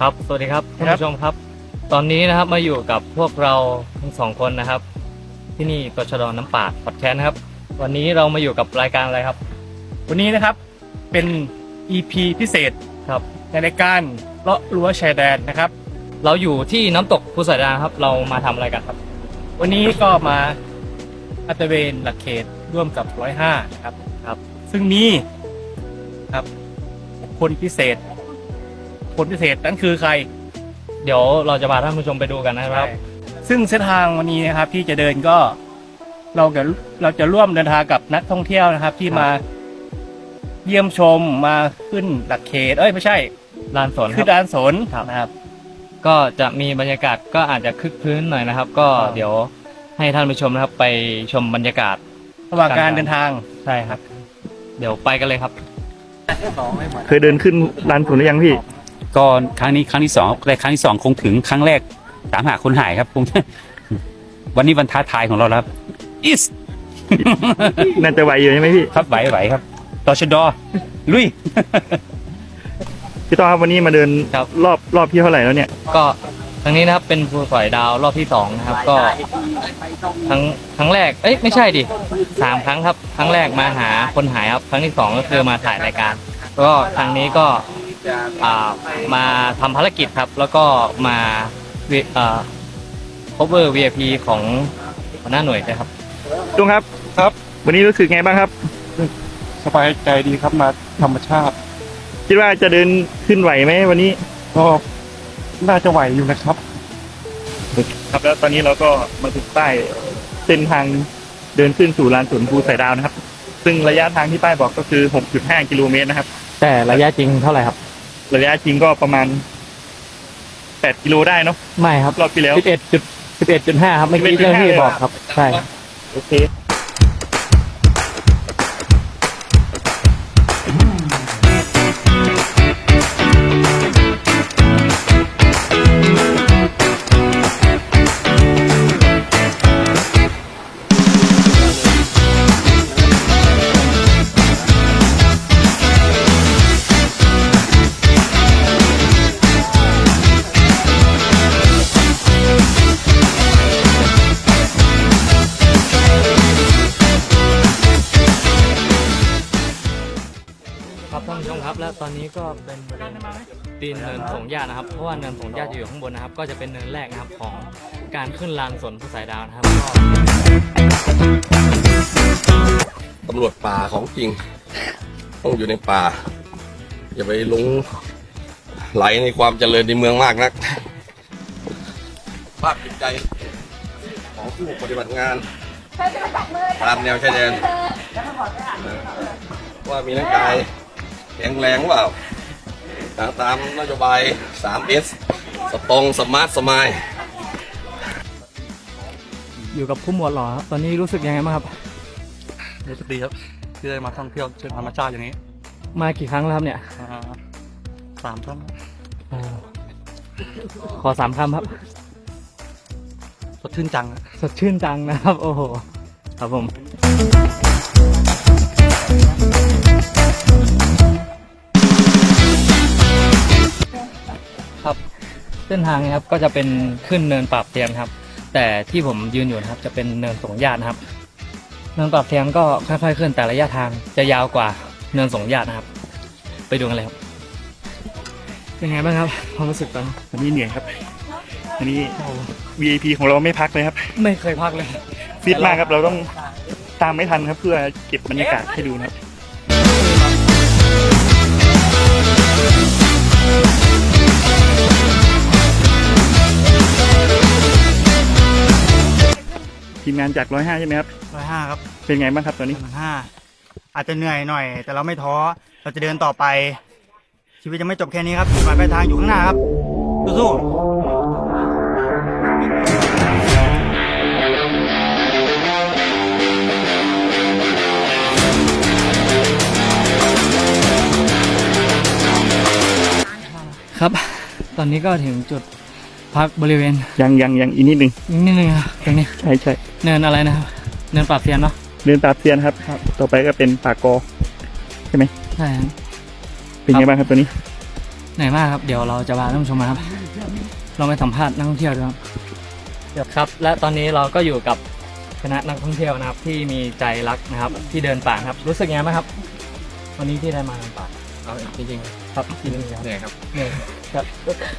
ครับ สวัสดีครับท่านครับผู้ชมครับ ตอนนี้นะครับมาอยู่กับพวกเราทั้งสองคนนะครับ ที่นี่กชดน้ำปาดพอดแคสต์นะครับ วันนี้เรามาอยู่กับรายการอะไรครับ วันนี้นะครับเป็น EP พิเศษครับในรายการเลาะรั้วชายแดนนะครับ เราอยู่ที่น้ำตกภูสายดางครับ เรามาทำอะไรกันครับ วันนี้ก็มาอัตระเวนหลักเขตร่วมกับร้อยห้านะครับ ครับ ซึ่งมีครับคนพิเศษ คนพิเศษนั้นคือใคร เดี๋ยวเราจะพาท่านผู้ชมไปดูกันนะครับ ซึ่งเส้นทางวันนี้นะครับที่จะเดินก็เราจะเราจะร่วมเดินทางกับนักท่องเที่ยวนะครับ ที่ครับมาเยี่ยมชมมาขึ้นหลักเขต เอ้ยไม่ใช่ลานสนคขึ้รันบด้านสนครับ นะครับ ก็จะมีบรรยากาศก็อาจจะคึกคืนหน่อยนะครับ ก็ครับ เดี๋ยวให้ท่านผู้ชมนะครับ ไปชมบรรยากาศระหว่างการการเดินทางใช่ครับ เดี๋ยวไปกันเลยครับ เคยเดินขึ้นลานสนหรือยังพี่ ก็ครั้งนี้ครั้งที่สองแต่ครั้งที่สองคงถึงครั้งแรกตามหาคนหายครับคง วันนี้วันท้าทายของเราแล้วครับอิส น่าจะไหวอยู่ใช่ไหมพี่ครับไหวไหวครับตชดลุย พี่ต้อครับวันนี้มาเดินครับ รอบรอบที่เท่าไหร่แล้วเนี่ยก็ครั้งนี้นะครับเป็นภูสอยดาวรอบที่สองนะครับ ก็ครั้งครั้งแรกเอ้ยไม่ใช่ดิสามครั้งครับ ครั้งแรกมาหาคนหายครับ ครั้งที่สองก็คือมาถ่ายรายการ ก็ครั้งนี้ก็ อ่ามาทำภารกิจครับ แล้วก็มาวิอ่า cover VIP ของหัวหน้าหน่วยนะครับ ลุงครับครับ วันนี้รู้สึกไงบ้างครับ สบายใจดีครับมาธรรมชาติ คิดว่าจะเดินขึ้นไหวไหมวันนี้ก็น่าจะไหวอยู่นะครับ ครับแล้วตอนนี้เราก็มาถึงป้ายเส้นทางเดินขึ้นสู่ลานสนภูสายดาวนะครับ ซึ่งระยะทางที่ป้ายบอกก็คือ 6.5 กิโลเมตรนะครับ แต่ระยะจริงเท่าไหร่ครับ ระยะจริงก็ประมาณ8กิโลได้เนาะไม่ครับรอบที่แล้ว11จุด11.5ครับเมื่อกี้11.5เจ้าหน้าที่บอกครับ ใช่ โอเค ก็เป็นบริเวณตีนเนินสงญาตินะครับ เพราะว่าเนินสงญาติจะอยู่ข้างบนนะครับ ก็จะเป็นเนินแรกนะครับของการขึ้นลานสนผู้สายดาวนะครับก็ตำรวจป่าของจริง ต้องอยู่ในป่า อย่าไปหลงไหลในความเจริญในเมืองมากนักภาพจิตใจของผู้ปฏิบัติงาน ตามแนวชายแดนว่ามีร่างกาย แข็งแรงเปล่าตามนโยบาย 3S สตรงสมาร์ทสมายอยู่กับผู้หมวดหล่อครับตอนนี้รู้สึกยังไงบ้างครับรู้สึกดีครับที่ได้มาท่องเที่ยวเชิงธรรมชาติอย่างนี้ มากี่ครั้งแล้วครับเนี่ยอ่าสามท่านขอสามคำครับ สดชื่นจังอะสดชื่นจังนะครับ โอ้โห ครับผม เส้นทางนะครับก็จะเป็นขึ้นเนินปราบเทียมครับ แต่ที่ผมยืนอยู่นะครับจะเป็นเนินสงญาตินะครับ เนินปราบเทียมก็ค่อยๆขึ้นแต่ระยะทางจะยาวกว่าเนินสงญาตินะครับ ไปดูกันเลยครับเป็นไงบ้างครับความรู้สึกตอนนี้วันนี้เหนื่อยครับอันนี้ VIP ของเราไม่พักเลยครับ ไม่เคยพักเลยฟิตมากครับเราต้องตามไม่ทันครับ เพื่อเก็บบรรยากาศให้ดูนะครับ ทีมงานจากร้อยห้าใช่ไหมครับร้อยห้าครับเป็นไงบ้างครับตอนนี้ร้อยห้าอาจจะเหนื่อยหน่อย แต่เราไม่ท้อเราจะเดินต่อไป ชีวิตจะไม่จบแค่นี้ครับจุดหมายปลายทางอยู่ข้างหน้าครับสู้ๆครับ ตอนนี้ก็ถึงจุด พักบริเวณยังยังยังอีกนิดหนึ่งนิดนึงครับตรงนี้ใช่ใช่เนินอะไรนะครับเนินปราบเซียนเนาะเดินตามเซียนครับ ต่อไปก็เป็นปากกอใช่ครับเป็นไงบ้างครับตัวนี้เหนื่อยมากครับเดี๋ยวเราจะพาท่านผู้ชมนะครับ เราไปสัมภาษณ์นักท่องเที่ยวด้วยครับครับ และตอนนี้เราก็อยู่กับคณะนักท่องเที่ยวนะครับ ที่มีใจรักนะครับ ที่เดินป่าครับ รู้สึกยังไงบ้างครับ วันนี้ที่ได้มาเดินป่าเอาจริง ครับจริงๆครับๆเหนื่อยครับเหนื่อยครับ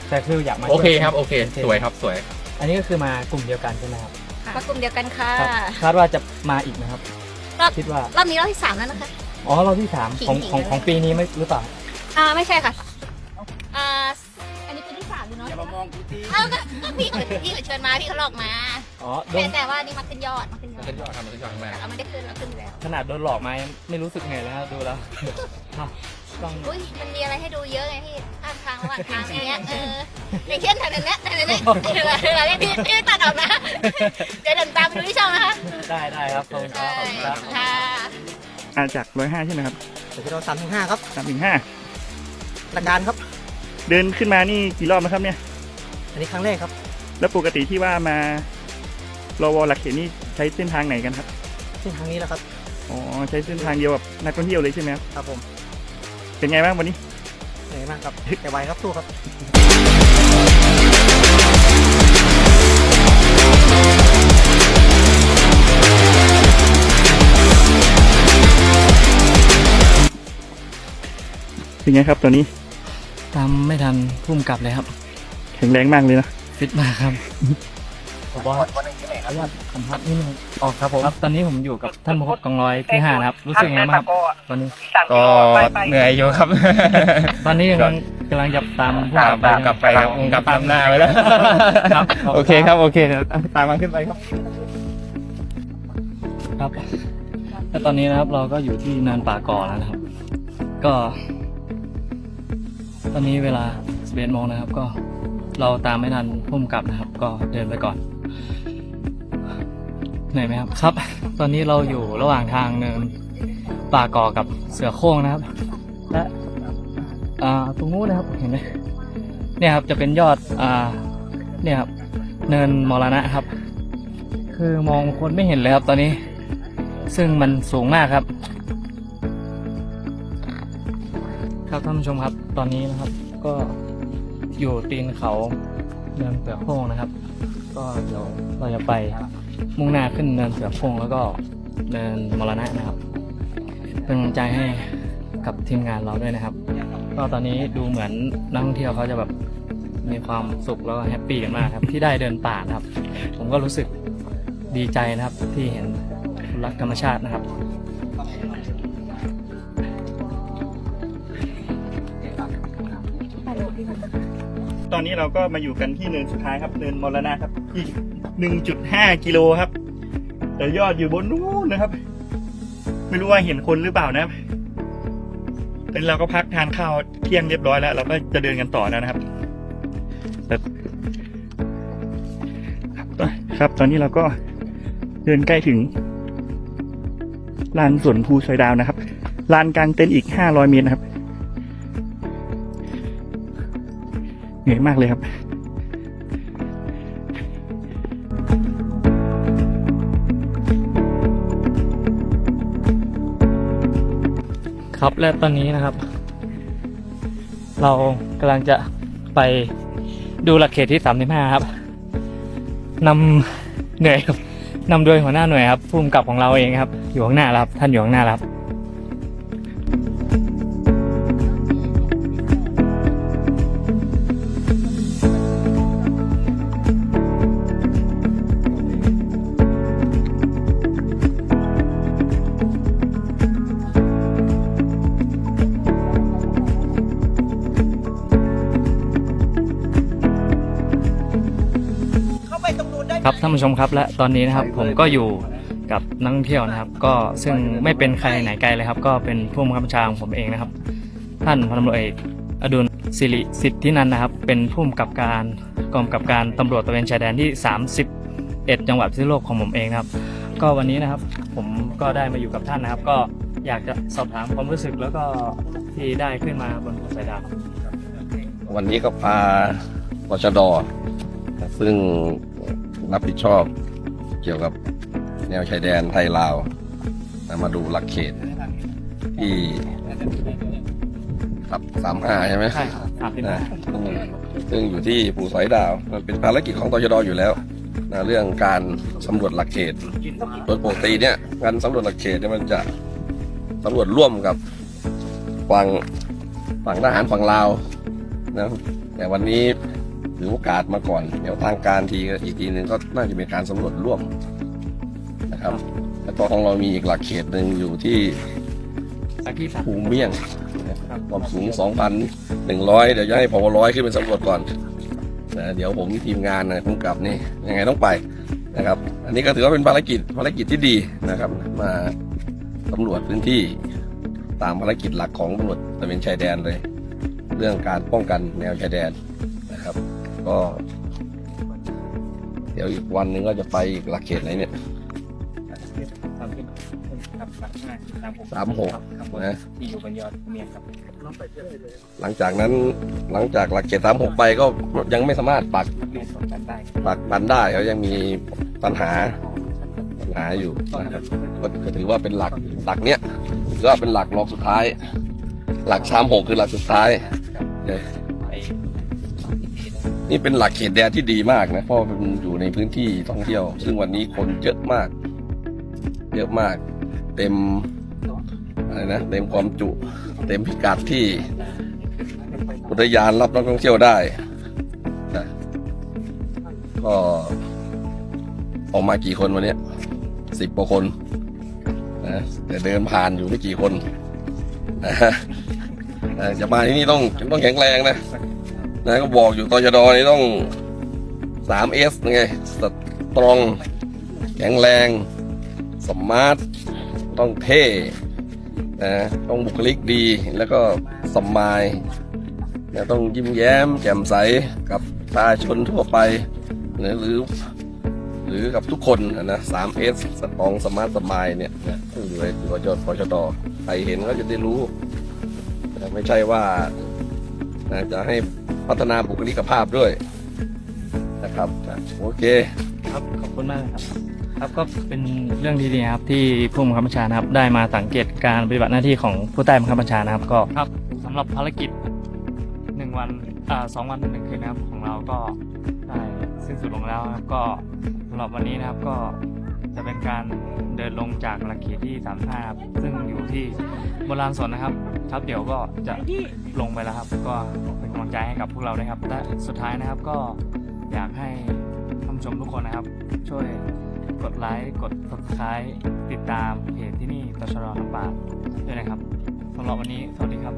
แต่คืออยากมาโอเคที่ยวครับ โอเค สวยครับ สวย อันนี้ก็คือมากลุ่มเดียวกันใช่ไหมครับมากลุ่มเดียวกันค่ะ ครับคาดว่าจะมาอีกนะครับรอบคิดว่ารอบนี้รอบที่สามแล้วนะคะ อ๋อเราที่สามของขิงๆของเลยของปีนี้ไม่หรือเปล่า อ่าไม่ใช่ค่ะอ่าอันนี้ปีที่สามอยู่เนาะเอ้าก็ก็พี่เขาพี่เขาเชิญมาพี่เขาหลอกมาอ๋อโดแต่นแต่ว่านี่มาขึ้นยอดมาขึ้นยอดขึ้นยอดทำมันขึ้นยอดมากแต่เราไม่ได้ขึ้นเราขึ้นอยู่แล้วขนาดโดนหลอกมายังไม่รู้สึกไงเลยครับดูแล้ว ครับต้องอุ้ยมันมีอะไรให้ดูเยอะไงพี่ข้างทางระหว่างทางอย่างเงี้ยเอออย่างเช่นแถวนั้นแหละแถวนั้นแหละเวลาเวลาเนี่ยพี่พี่ตัดออกนะเดี๋ยวเดินตามไปดูที่ช่องนะคะได้ได้ครับขอบคุณคใช่รับขอบคุณครับค่ะอาจากร้อยห้าใช่ไหมครับเดี๋ยวเราสามถึงห้าครับสามถึงห้าหลักการครับ เดินขึ้นมานี่กี่รอบนะครับเนี่ย อันนี้ครั้งแรกครับ แล้วปกติที่ว่ามารอวอหลักเขตนี่ใช้เส้นทางไหนกันครับ เส้นทางนี้แหละครับ อ๋อ ใช้เส้นทางเดียวกับนักท่องเที่ยวเลยใช่ไหมครับ ครับผม เป็นไงบ้างวันนี้เหนื่อยมากครับแต่ไหวครับสู้ครับ เป็นไงครับตอนนี้ตามไม่ทันพุ่มกลับเลยครับ แข็งแรงมากเลยนะ ฟิตมากครับ ผมว่าขออนุญาตสัมภาษณ์นิดนึงออกครับผมครับตอนนี้ผมอยู่กับท่านผู้กองร้อยที่ห้านะครับ รู้สึกยังไงบ้างครับตอนนี้ ก็เหนื่อยอยู่ครับ ตอนนี้กำลังกำลังจะตามผู้กับไปกลับไปครับกลับตามหน้าไปแล้วครับโอเคครับโอเคเดี๋ยวตามมาขึ้นไปครับ ครับและตอนนี้นะครับเราก็อยู่ที่นินป่าก่อแล้วนะครับ ก็ ตอนนี้เวลา11โมงนะครับ ก็เราตามไม่ทันพุ่มกลับนะครับ ก็เดินไปก่อน เหนื่อยไหมครับครับ ตอนนี้เราอยู่ระหว่างทางเนินป่าก่อกับเสือโคร่งนะครับ และอ่าตรงนู้นนะครับเห็นไหมเนี่ยครับจะเป็นยอดอ่าเนี่ยครับเนินมรณะครับ คือมองคนไม่เห็นเลยครับตอนนี้ ซึ่งมันสูงมากครับ ครับท่านผู้ชมครับตอนนี้นะครับ ก็อยู่ตีนเขาเนินเสือโคร่งนะครับ ก็เดี๋ยวเราจะไป มุ่งหน้าขึ้นเนินเสือพครงแล้วก็เนินมรณะนะครับ เป็นกำลังใจให้กับทีมงานเราด้วยนะครับ ก็ตอนนี้ดูเหมือนนักท่องเที่ยวเขาจะแบบมีความสุขแล้วก็แฮปปี้กันมากครับ ที่ได้เดินป่านะครับ ผมก็รู้สึกดีใจนะครับที่เห็นรักธรรมชาตินะครับตอนนี้เราก็มาอยู่กันที่เนินสุดท้ายครับเนินมรณะครับที่ 1.5 กิโลครับ แต่ยอดอยู่บนนู้นนะครับ ไม่รู้ว่าเห็นคนหรือเปล่านะเป็นเราก็พักทานข้าวเที่ยงเรียบร้อยแล้ว เราก็จะเดินกันต่อแล้วนะครับครับ ตอนนี้เราก็เดินใกล้ถึงลานสวนภูชอยดาวนะครับลานกลางเต็นท์อีก 500 เมตรนะครับ เหนื่อยมากเลยครับ ครับและตอนนี้นะครับ เรากำลังจะไปดูหลักเขตที่ 35 ครับนำเหนื่อยครับนำโดยหัวหน้าหน่วยครับผู้กำกับของเราเองครับ อยู่ข้างหน้าครับ ท่านอยู่ข้างหน้าครับานผู้ชมครับ และตอนนี้นะครับผมก็อยู่กับนักท่องเที่ยวนะครับ ก็ซึ่งไม่เป็นใครไหนไกลเลยครับ ก็เป็นผู้บังคับบัญชาของผมเองนะครับ ท่านพันตำรวจเอกอดุลศิริสิทธินันนะครับ เป็นผู้กำกับการกองกำกับการตำรวจตระเวนชายแดนที่ 31 จังหวัดพิษณุโลกของผมเองนะครับ ก็วันนี้นะครับผมก็ได้มาอยู่กับท่านนะครับ ก็อยากจะสอบถามความรู้สึกแล้วก็ที่ได้ขึ้นมาบนภูสายดาววันนี้ก็พาปชดซึ่ง รับผิดชอบ เกี่ยวกับแนวชายแดนไทยลาวมาดูหลักเขต ที่ทับสามห้าใช่ไหมใช่ครับสามสิบนะซึ่งซึ่งอยู่ที่ภูสอยดาวมันเป็นภารกิจของตชดอยู่แล้วนะเรื่องการสำรวจหลักเขตโดยปกติเนี่ยการสำรวจหลักเขตเนี่ยมันจะสำรวจร่วมกับฝั่งฝั่งทหารฝั่งลาวนะแต่วันนี้ ถือโอกาสมาก่อน เดี๋ยวทางการทีอีกทีหนึ่งก็น่าจะเป็นการสำรวจร่วมนะครับแล้วก็ของเรามีอีกหลักเขตหนึ่งอยู่ที่สักที่สามภูเมี่ยงนะครับความสูง 2,100 เดี๋ยวจะให้พอร้อยขึ้นเป็นสำรวจก่อนนะเดี๋ยวผมทีมงานนะคุ้มกับนี่ยังไงต้องไปนะครับ อันนี้ก็ถือว่าเป็นภารกิจภารกิจที่ดีนะครับ มาสำรวจพื้นที่ตามภารกิจหลักของตำรวจตระเวนชายแดนเลย เรื่องการป้องกันแนวชายแดนนะครับ ก็ เดี๋ยวอีกวันหนึงก็จะไปอีกหลักเขตไหนเนี่ยสามหกนะที่อยู่บนยอดเมียครับหลังจากนั้นหลังจากหลักเขตสามหกไปก็ยังไม่สามารถปักเมียสนกันได้ปักดันได้เขายังมีปัญหาปัญหาอยู่นะครับก็ก็ถือว่าเป็นหลักหลักเนี้ยถือว่าเป็นหลักรองสุดท้าย หลักสามหกคือหลักสุดท้ายเนี่เป็นหลักเขตแดนที่ดีมากนะเพราะมันอยู่ในพื้นที่ท่องเที่ยว ซึ่งวันนี้คนเยอะมาก เยอะมาก เต็มอะไรนะเต็มความจุ เต็มพิกัดที่อุทยานรับนักท่องเที่ยวได้นะก็ออกมากี่คนวันนี้สิบกว่าคนนะแต่เดินผ่านอยู่ไม่กี่คนนะฮะนะจะมาที่นี่ต้องต้องแข็งแรงนะ นะก็บอกอยู่ตอจดอนี่ต้องสามเอสไงสตรอง แข็งแรง สมาร์ท ต้องเท่นะต้องบุคลิกดีแล้วก็สมายนะต้องยิ้มแย้ม แจ่มใสกับประชาชนทั่วไปนะหรือหรือกับทุกคนนะนะสามเอสสตองสมาร์ทสมายเนี่ยนะซึ่งอยู่ในตัวจดพชดใครเห็นก็จะได้รู้นะไม่ใช่ว่านะจะให้ พัฒนาบุคลิกภาพด้วยนะครับนะโอเค ครับขอบคุณมากเลยครับ ครับก็เป็นเรื่องดีๆนะครับที่ผู้บังคับบัญชานะครับได้มาสังเกตการปฏิบัติหน้าที่ของผู้ใต้บังคับบัญชานะครับก็ครับสำหรับภารกิจหนึ่งวันอ่าสองวันหนึ่งคืนนะครับของเราก็ได้สิ้นสุดลงแล้วนะครับก็สำหรับวันนี้นะครับก็ จะเป็นการเดินลงจากหลักเขตที่สามห้าซึ่งอยู่ที่โบราณสนนะครับ ครับเดี๋ยวก็จะลงไปแล้วครับ ก็เป็นกำลังใจให้กับพวกเราด้วยครับและสุดท้ายนะครับก็อยากให้ท่านผู้ชมทุกคนนะครับ ช่วยกดไลค์กด subscribe ติดตามเพจที่นี่ตชรลำปางด้วยนะครับสำหรับวันนี้สวัสดีครับ